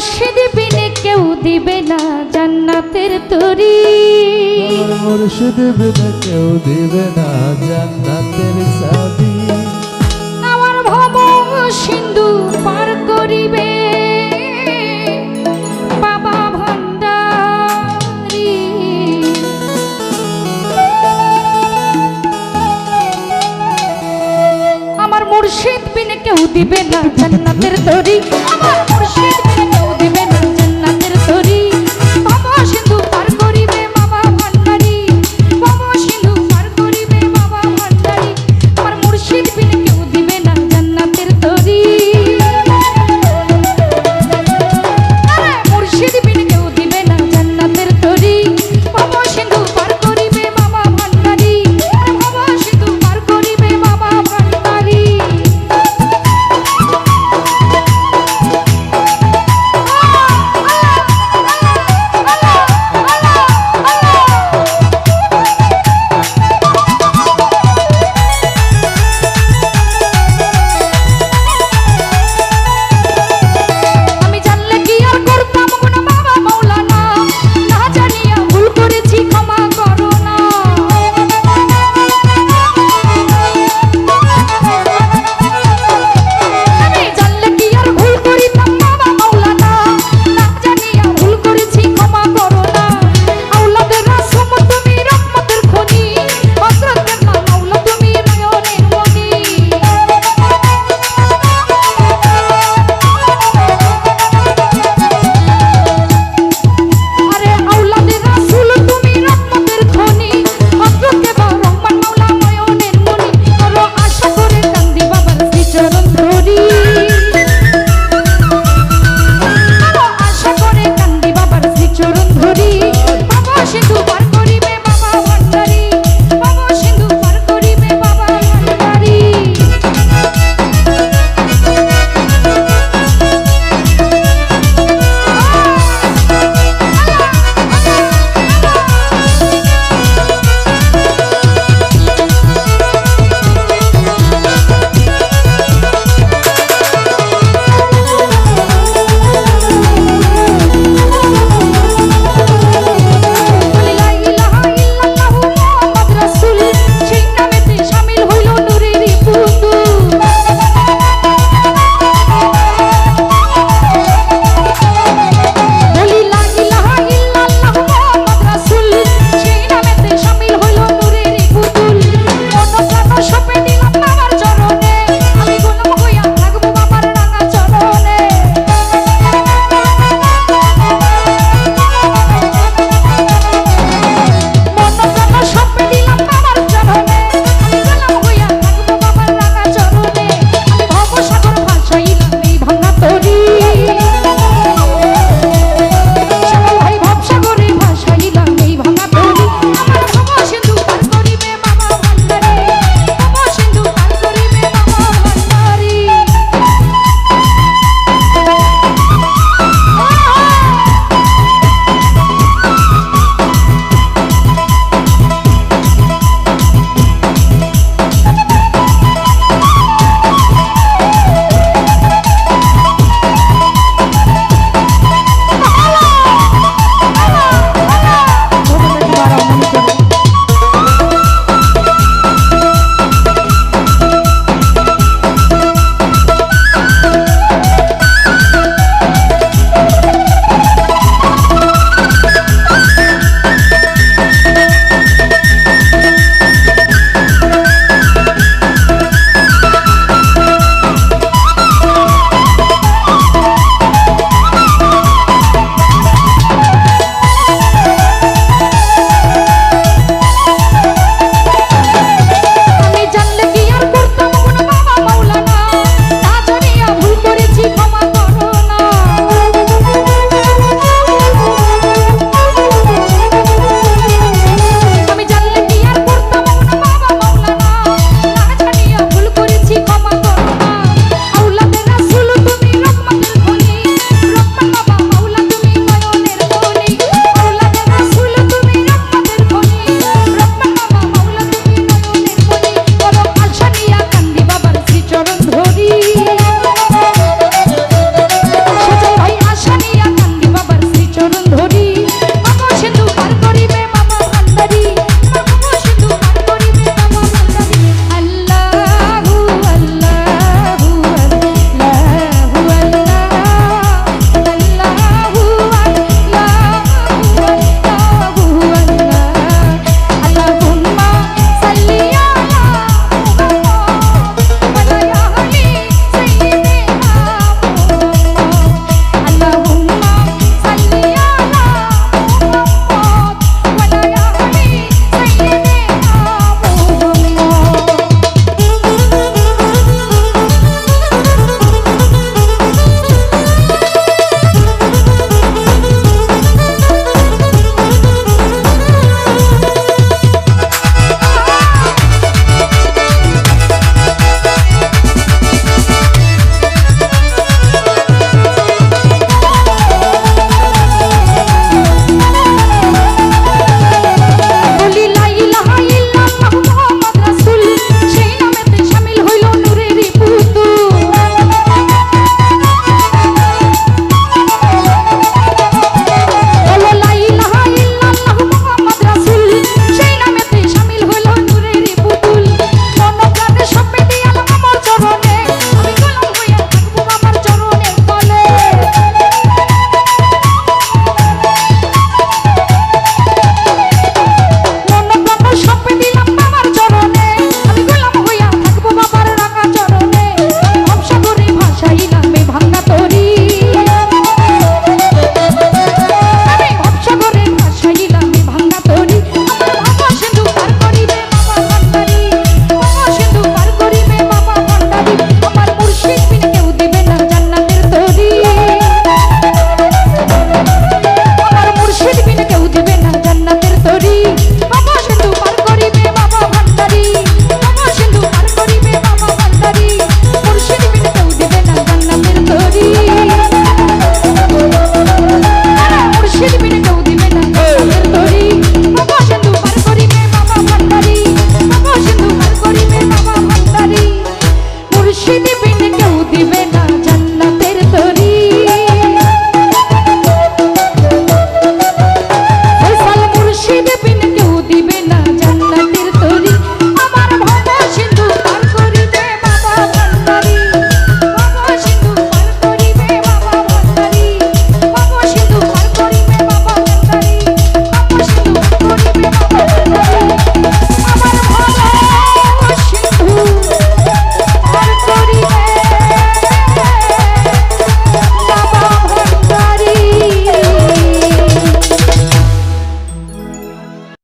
মুর্শিদ বিনে কেউ দিবে না জান্নাতের তরি। মুর্শিদ বিনা কেউ দিবে না জান্নাতের সাথী আমার ভব সিন্ধু পার করিবে। মুর্শিদ বিনে কেউ দিবে না জান্নাতের তরি। আমার